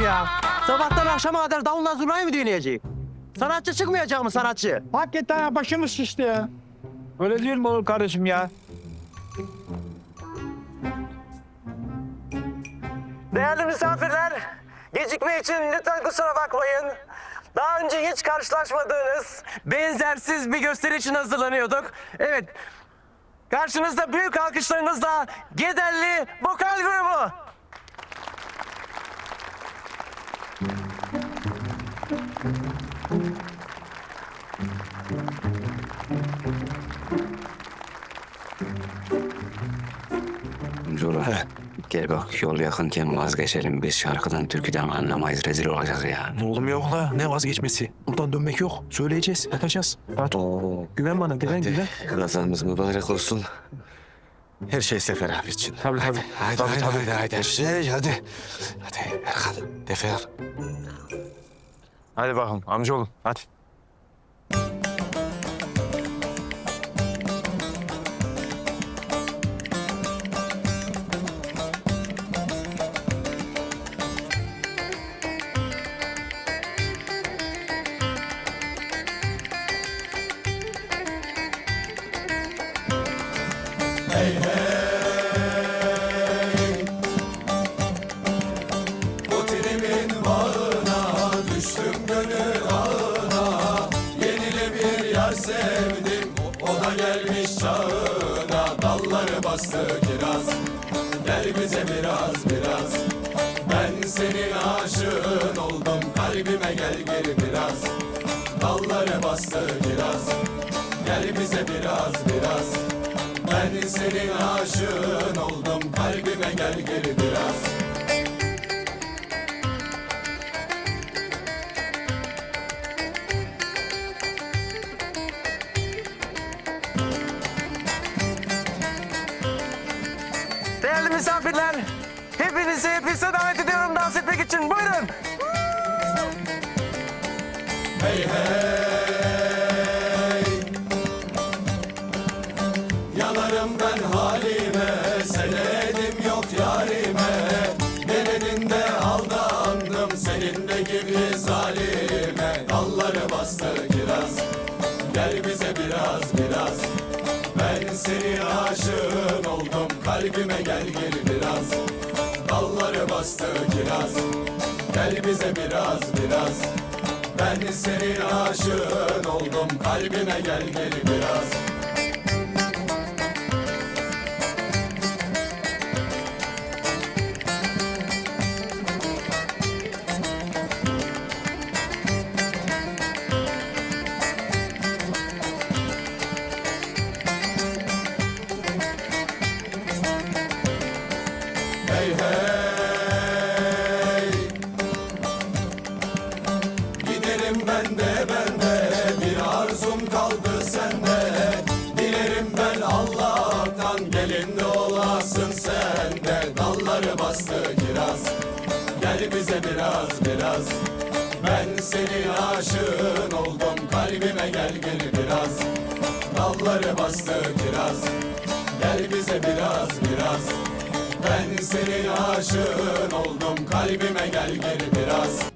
ya? Sabahtan akşama kadar davulla zurnayı mı dinleyecek? Sanatçı çıkmayacak mı sanatçı? Hakikaten ya başımız şişti ya. Öyle değil mi olur kardeşim ya? Değerli misafirler, gecikme için lütfen kusura bakmayın. Daha önce hiç karşılaşmadığınız benzersiz bir gösteri için hazırlanıyorduk. Evet, karşınızda büyük alkışlarınızla Gederli Vokal Grubu. Amcaoğlu. Gel bak yol yakınken vazgeçelim. Biz şarkıdan türküden anlamayız. Rezil olacağız ya. Oğlum yok la ne vazgeçmesi. Buradan dönmek yok. Söyleyeceğiz, yapacağız. Hadi. Oo. Güven bana, güven, güven. Kazanımız mübarek olsun. Her şey Sefer abi için. Tabii tabii. Haydi Tabii, haydi tabii. haydi haydi. Şey hadi. Hadi Erkan. Defer. Hadi bakalım amcaoğlum hadi. Dalları bastı kiraz Gel bize biraz biraz. Ben senin aşığın oldum Kalbime gel geri biraz. Dalları bastı kiraz Gel bize biraz biraz senin aşığın oldum Kalbime gel geri biraz Değerli misafirler, hepinizi piste davet ediyorum dans etmek için. Buyurun. Hey hey Yanarım ben halime Senedim yok yarime. Denenin de aldandım Senin de gibi zalime. Dalları bastı kiraz Gel bize biraz biraz. Ben senin aşığın oldum Kalbime gel gel biraz. Dalları bastı kiraz Gel bize biraz biraz. Ben senin aşığın oldum kalbime gel gel biraz Bastı kiraz Gel bize biraz biraz. Ben senin aşığın oldum. Kalbime gel gel biraz. Dalları bastı kiraz Gel bize biraz biraz. Ben senin aşığın oldum. Kalbime gel gel biraz